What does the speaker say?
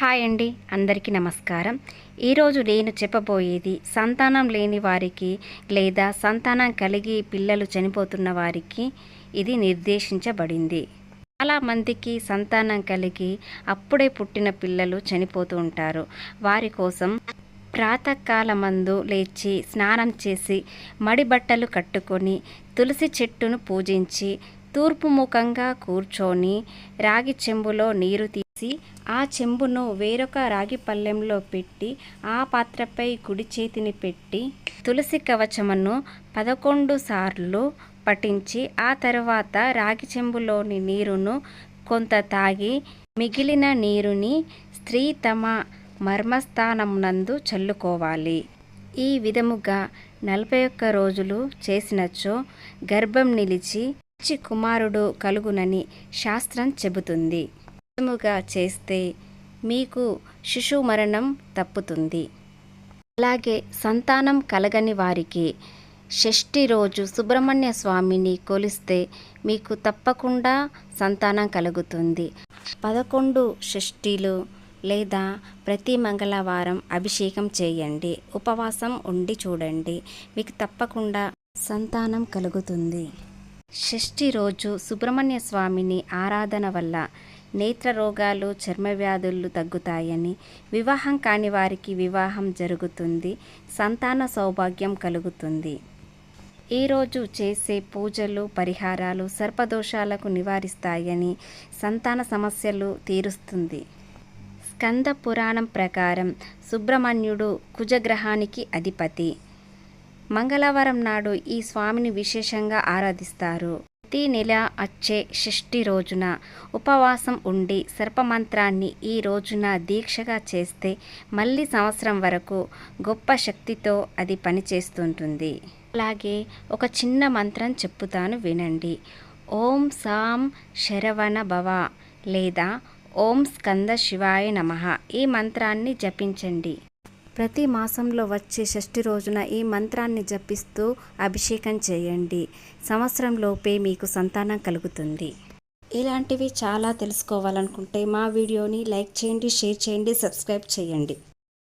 Hi అండి అందరికీ నమస్కారం. ఈరోజు నేను చెప్పబోయేది సంతానం లేని వారికి లేదా సంతానం కలిగి పిల్లలు చనిపోతున్న వారికి ఇది నిర్దేశించబడింది. చాలామందికి సంతానం కలిగి అప్పుడే పుట్టిన పిల్లలు చనిపోతూ ఉంటారు. వారి కోసం ప్రాతకాలమందు లేచి స్నానం చేసి మడి బట్టలు కట్టుకొని తులసి చెట్టును పూజించి తూర్పు ముఖంగా కూర్చొని రాగి చెంబులో నీరు తీసి ఆ చెంబును వేరొక రాగి పళ్ళెంలో పెట్టి ఆ పాత్రపై కుడి చేతిని పెట్టి తులసి కవచమును పదకొండు సార్లు పఠించి ఆ తర్వాత రాగి చెంబులోని నీరును కొంత తాగి మిగిలిన నీరుని స్త్రీ తమ మర్మస్థానమునందు చల్లుకోవాలి. ఈ విధముగా నలభై ఒక్క రోజులు చేసినచో గర్భం నిలిచి మంచి కుమారుడు కలుగునని శాస్త్రం చెబుతుంది. విధముగా చేస్తే మీకు శిశు మరణం తప్పుతుంది. అలాగే సంతానం కలగని వారికి షష్ఠి రోజు సుబ్రహ్మణ్య స్వామిని కొలిస్తే మీకు తప్పకుండా సంతానం కలుగుతుంది. పదకొండు షష్ఠీలు లేదా ప్రతి మంగళవారం అభిషేకం చేయండి. ఉపవాసం ఉండి చూడండి. మీకు తప్పకుండా సంతానం కలుగుతుంది. షష్ఠి రోజు సుబ్రహ్మణ్య స్వామిని ఆరాధన వల్ల నేత్ర రోగాలు చర్మ వ్యాధులు తగ్గుతాయని వివాహం కాని వారికి వివాహం జరుగుతుంది సంతాన సౌభాగ్యం కలుగుతుంది. ఈరోజు చేసే పూజలు పరిహారాలు సర్పదోషాలకు నివారిస్తాయని సంతాన సమస్యలు తీరుస్తుంది. స్కంద పురాణం ప్రకారం సుబ్రహ్మణ్యుడు కుజగ్రహానికి అధిపతి. మంగళవారం నాడు ఈ స్వామిని విశేషంగా ఆరాధిస్తారు. ప్రతి నెల వచ్చే షష్ఠి రోజున ఉపవాసం ఉండి సర్పమంత్రాన్ని ఈ రోజున దీక్షగా చేస్తే మళ్ళీ సంవత్సరం వరకు గొప్ప శక్తితో అది పనిచేస్తుంటుంది. అలాగే ఒక చిన్న మంత్రం చెప్పుతాను వినండి. ఓం సాం శరవణ భవ లేదా ఓం స్కంద శివాయ నమః ఈ మంత్రాన్ని జపించండి. ప్రతి మాసంలో వచ్చే షష్ఠి రోజున ఈ మంత్రాన్ని జపిస్తూ అభిషేకం చేయండి. సంవత్సరంలోపే మీకు సంతానం కలుగుతుంది. ఇలాంటివి చాలా తెలుసుకోవాలనుకుంటే మా వీడియోని లైక్ చేయండి షేర్ చేయండి సబ్స్క్రైబ్ చేయండి.